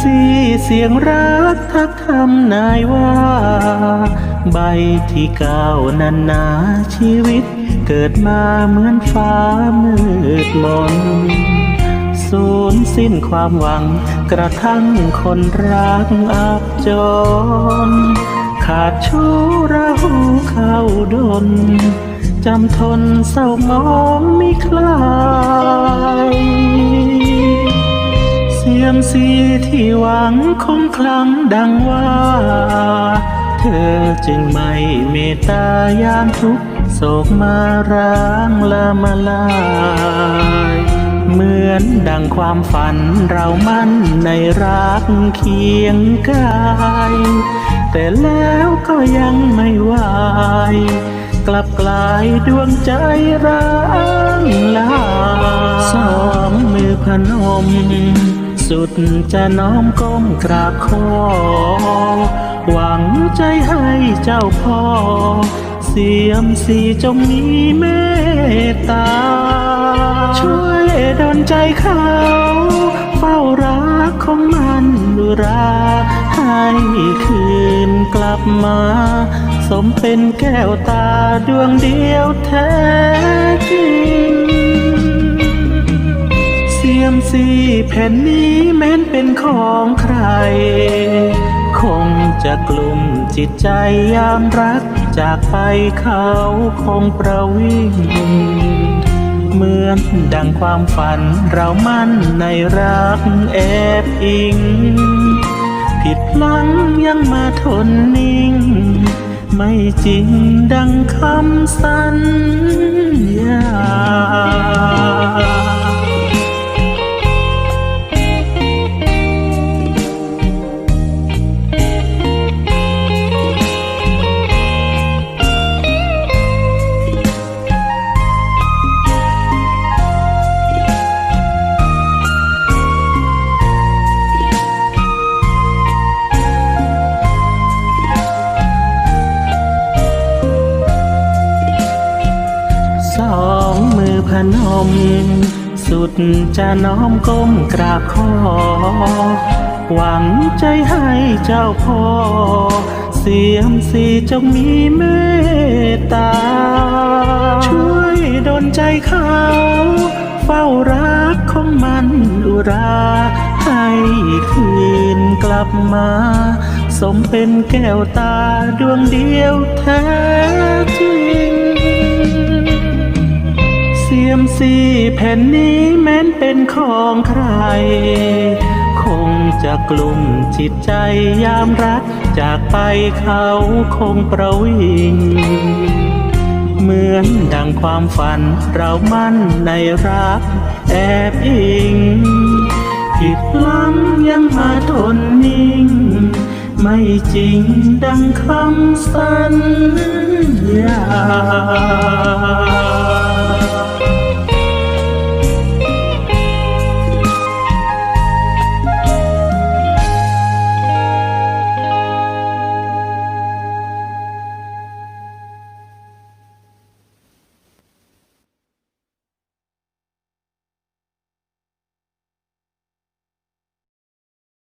สีเสียงรักทักทำนายว่า ใบที่เก้านันนาชีวิต เกิดมาเหมือนฟ้ามืดมนสูญสิ้นความหวัง กระทั่งคนรักอับจน ขาดชู้เราเข้าดน จำทนเศร้ามองไม่คลาย ยมสีที่หวังคงคลังดังว่า เธอจึงไม่เมตตายามทุกโศกมาร้างละมาลาย เหมือนดังความฝันเรามั่นในรักเคียงกาย แต่แล้วก็ยังไม่ไหวกลับกลายดวงใจร้างลาสองมือพนม สุดจะน้อมก้มกราบขอ หวังใจให้เจ้าพ่อ เสียมสีจงมีเมตตา ช่วยดลใจเขา เฝ้ารักของมันดุรา ให้คืนกลับมา สมเป็นแก้วตาดวงเดียวแท้จริง ยมสีแผ่นนี้แม้นเป็นของใคร คงจะกลุ่มจิตใจยามรัก จากไปเขาคงประวิงเหมือนดังความฝันเรามั่นในรักแอบอิง ผิดหลังยังมาทนนิ่ง ไม่จริงดังคำสัญ ม สุดจะน้อมก้มกราบขอ หวังใจให้เจ้าพ่อ เสียมสีจงมีเมตตา ช่วยดลใจเขา เฝ้ารักของมันอุรา ให้คืนกลับมา สมเป็นแก้วตาดวงเดียวแท้จริง ยมสีแผ่นนี้แม้นเป็นของใคร คงจะกลุ่มจิตใจยามรัก จากไปเขาคงประวิง เหมือนดังความฝันเรามั่นในรัก แอบอิง ผิดหลังยังมาทนนิ่ง ไม่จริงดังคำสัญญา